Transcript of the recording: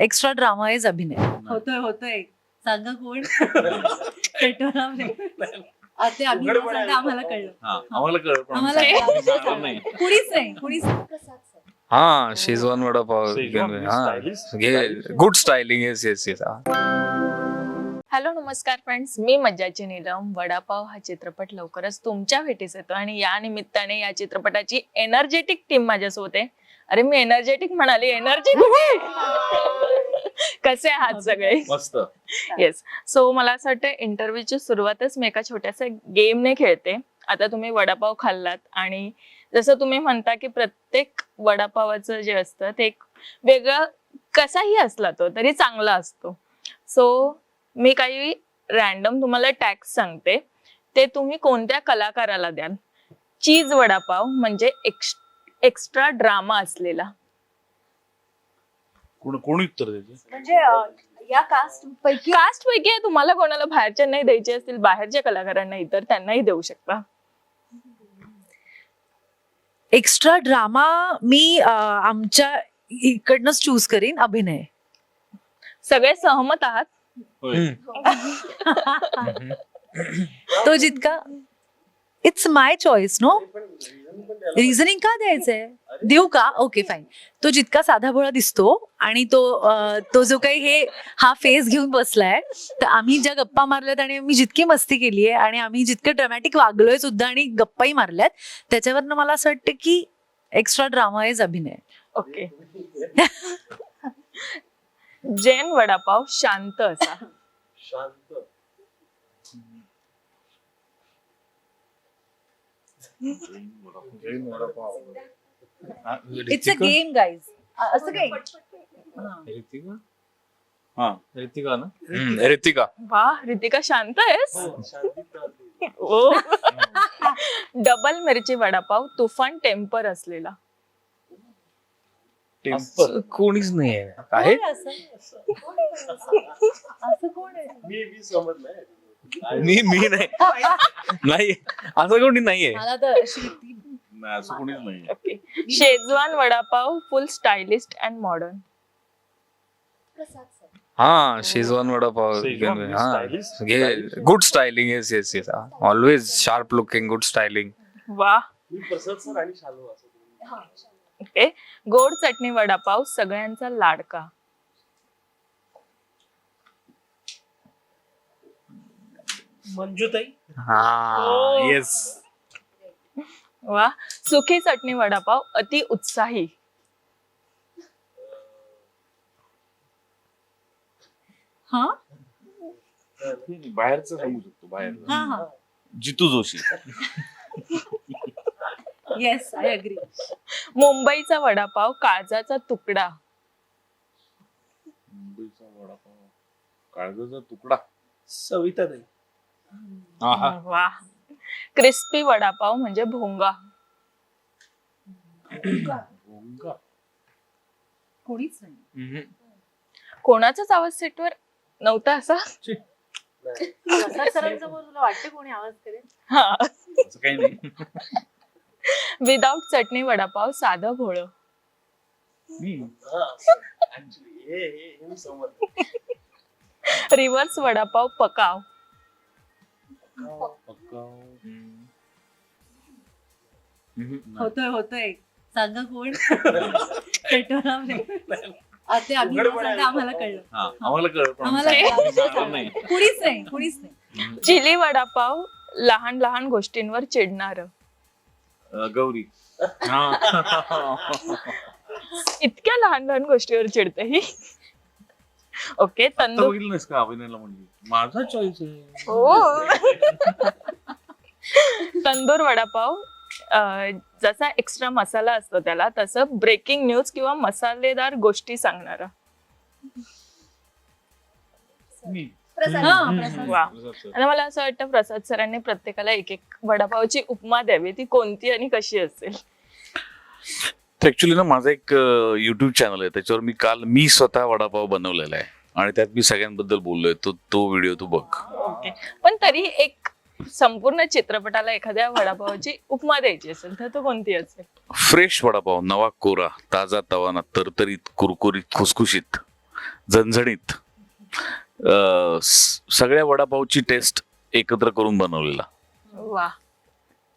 Extra drama is अभिनय. होतोय होतोय. सांगा कोण? ते आम्ही आम्हाला कळलं. हा, आम्हाला कळलं पण आम्हाला आम्ही कळलं. सांगणार नाही. कुणीच नाही कुणीच हा शेजवान वडापाव शेजवान हा? Good styling yes yes yes hello नमस्कार फ्रेंड्स मी मज्जाची नीलम. वडापाव हा चित्रपट लवकरच तुमच्या भेटीस येतो आणि या निमित्ताने या चित्रपटाची एनर्जेटिक टीम माझ्यासोबत आहे. अरे मी एनर्जेटिक म्हणाली एनर्जी कसे आहात सगळे? मस्त. येस सो मला असं वाटतं इंटरव्ह्यूची सुरुवातच मी एका छोट्याशा गेमने खेळते. आता तुम्ही वडापाव खाल्लात आणि जसं तुम्ही म्हणता की प्रत्येक वडापावाचं जे असतं ते एक वेगळं कसाही असला तो तरी चांगला असतो. सो मी काही रॅन्डम तुम्हाला टॅक्स सांगते. ते तुम्ही कोणत्या कलाकाराला द्याल? चीज वडापाव म्हणजे एक्स एक्स्ट्रा ड्रामा असलेला. कोण कोण उत्तर देते म्हणजे या कास्ट पैकी कास्ट पैकी आहे, तुम्हाला कोणाला बाहेरच्या नाही द्यायचे असतील बाहेरच्या कलाकारांना इतर त्यांनाही देऊ शकता. एक्स्ट्रा ड्रामा मी अं, आमच्या इकडनंच चूज करीन अभिनय. सगळे सहमत आहात? होय. तो जितका it's my choice no reasoning का द्यायचंय? देऊ का? ओके फाईन तो जितका साधा भोळा दिसतो आणि तो अं, तो जो काही हे हा फेस घेऊन बसलाय तर आम्ही ज्या गप्पा मारल्यात आणि आम्ही जितकी मस्ती केली आहे आणि आम्ही जितकं ड्रॅमॅटिक वागलोय सुद्धा आणि गप्पाही मारल्यात त्याच्यावरनं मला असं वाटतं की एक्स्ट्रा ड्रामा इज अभिनय. ओके जैन वडापाव शांत असा. जैन वडापाव. हा, इट्स अ गेम गाईज असं काही? रितिका? हा. रितिका ना? रितिका. वा रितिका शांत आहेस? ओ. डबल मिरची वडापाव तुफान टेम्पर असलेला. टेम्पर? कोणीच नाही आहे. असं? कोण आहे? मी मी नाही. नाही. असं कोणी नाहीये. मला तर श्रुती नाही असं कोणीच नाही okay schezwan vada pav full stylist and modern हा शेजवान वडापाव शेजवान means हा? Good styling yes yes yes always sharp looking good styling वा ओके गोड चटणी वडापाव सगळ्यांचा लाडका. मंजूताई. हा. येस वा सुकी चटणी वडापाव अति उत्साही. हा? बाहेरच सांगू शकतो बाहेर. हा हा. Jitu Joshi. Yes I agree मुंबईचा वडापाव काळजाचा तुकडा. मुंबईचा वडापाव काळजाचा तुकडा. सविताताई वा. क्रिस्पी वडापाव म्हणजे भोंगा. भोंगा. कोणीच नाही. कोणाचाच आवाज सेटवर नव्हता असा? प्रसाद सरांसमोर तुला वाटतं कोणी आवाज करेल? हा. असं काही नाही. विदाउट चटणी वडापाव साधं भोळ. हम्म. रिव्हर्स वडापाव पकाव. पक्का. होतोय होतोय. सांगा कोण? ते आम्ही आम्हाला कळलं. हा, आम्हाला कळलं पण आम्हाला आम्ही कळलं. सांगणार नाही. कुणीच नाही कुणीच नाही. चिली वडापाव लहान लहान गोष्टींवर चिडणार. अं, गौरी. इतक्या लहान लहान गोष्टीवर चिडते ही. ओके आता तंदूर बघितलं नाहीस का अभिनयला म्हणजे? माझा चॉईस आहे. हो. तंदूर वडापाव अं, जसा एक्स्ट्रा मसाला असतो त्याला तसं ब्रेकिंग न्यूज किंवा मसालेदार गोष्टी सांगणारा. मी. हा, प्रसाद. वा. आणि मला असं वाटतं प्रसाद सरांनी प्रत्येकाला एक एक वडापावची उपमा द्यावी ती कोणती आणि कशी असेल. ऍक्च्युली ना माझा एक युट्यूब चॅनल आहे त्याच्यावर मी काल मी स्वतः वडापाव बनवलेला आहे. आणि त्यात मी सगळ्यांबद्दल बोललोय तो तो व्हिडिओ तू बघ. ओके. पण तरी एक संपूर्ण चित्रपटाला एखाद्या वडापावाची उपमा द्यायची असेल तर तो कोणती असेल? फ्रेश वडापाव नवा कोरा ताजा तवाना तरतरीत कुरकुरीत खुसखुशीत झणझणीत अं, स- सगळ्या वडापावची टेस्ट एकत्र करून बनवलेला. वा.